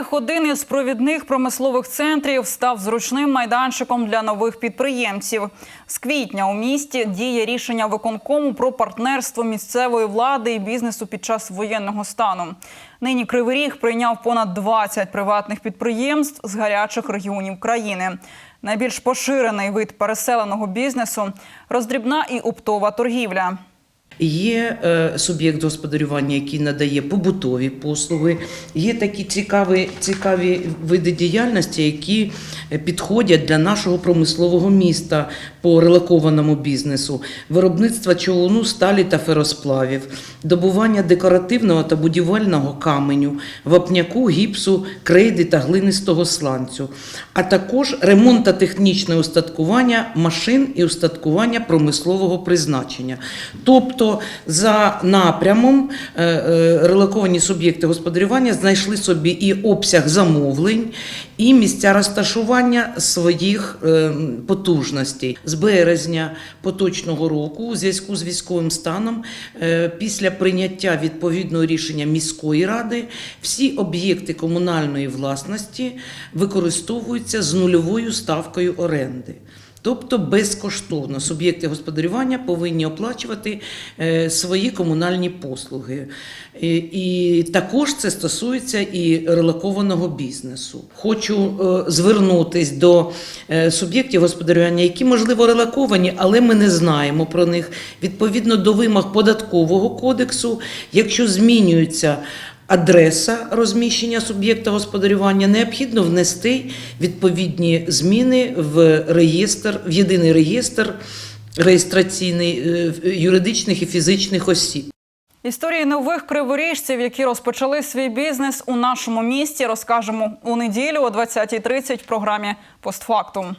один із провідних промислових центрів став зручним майданчиком для нових підприємців. З квітня у місті діє рішення виконкому про партнерство місцевої влади і бізнесу під час воєнного стану. Нині Кривий Ріг прийняв понад 20 приватних підприємств з гарячих регіонів країни. Найбільш поширений вид переселеного бізнесу роздрібна і оптова торгівля. Є е, суб'єкт господарювання, який надає побутові послуги. Є такі цікаві, цікаві види діяльності, які е, підходять для нашого промислового міста по релокованому бізнесу: виробництва човуну, сталі та феросплавів, добування декоративного та будівельного каменю, вапняку, гіпсу, крейди та глинистого сланцю, а також ремонт та технічне устаткування машин і устаткування промислового призначення. Тобто, за напрямом е, е, релоковані суб'єкти господарювання знайшли собі і обсяг замовлень, і місця розташування своїх е, потужностей з березня поточного року, у зв'язку з військовим станом, після прийняття відповідного рішення міської ради, всі об'єкти комунальної власності використовуються з нульовою ставкою оренди. Тобто безкоштовно суб'єкти господарювання повинні оплачувати е, свої комунальні послуги. І, також це стосується і релокованого бізнесу. Хочу е, звернутись до е, суб'єктів господарювання, які можливо релоковані, але ми не знаємо про них. Відповідно до вимог податкового кодексу, якщо змінюється адреса розміщення суб'єкта господарювання, необхідно внести відповідні зміни в реєстр, в єдиний реєстр реєстраційний е, юридичних і фізичних осіб. Історії нових криворіжців, які розпочали свій бізнес у нашому місті, розкажемо у неділю о 20.30 в програмі «Постфактум».